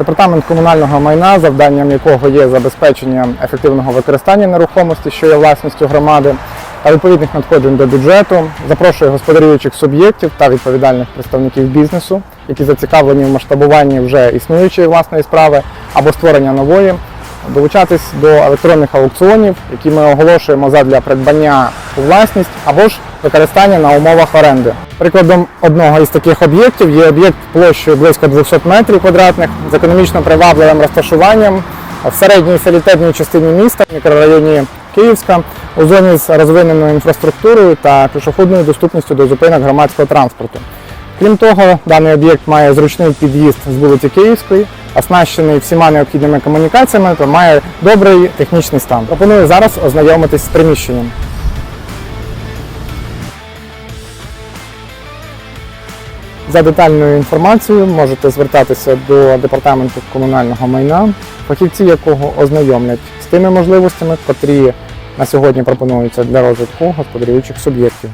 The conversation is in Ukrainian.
Департамент комунального майна, завданням якого є забезпечення ефективного використання нерухомості, що є власністю громади, та відповідних надходжень до бюджету, запрошує господарюючих суб'єктів та відповідальних представників бізнесу, які зацікавлені в масштабуванні вже існуючої власної справи або створення нової, долучатись до електронних аукціонів, які ми оголошуємо задля придбання у власність або ж використання на умовах оренди. Прикладом одного із таких об'єктів є об'єкт площею близько 200 метрів квадратних з економічно привабливим розташуванням в середній селітетній частині міста, в мікрорайоні Київська, у зоні з розвиненою інфраструктурою та пішохідною доступністю до зупинок громадського транспорту. Крім того, даний об'єкт має зручний під'їзд з вулиці Київської, оснащений всіма необхідними комунікаціями та має добрий технічний стан. Пропоную зараз ознайомитись з приміщенням. За детальною інформацією можете звертатися до департаменту комунального майна, фахівці якого ознайомлять з тими можливостями, котрі на сьогодні пропонуються для розвитку господарюючих суб'єктів.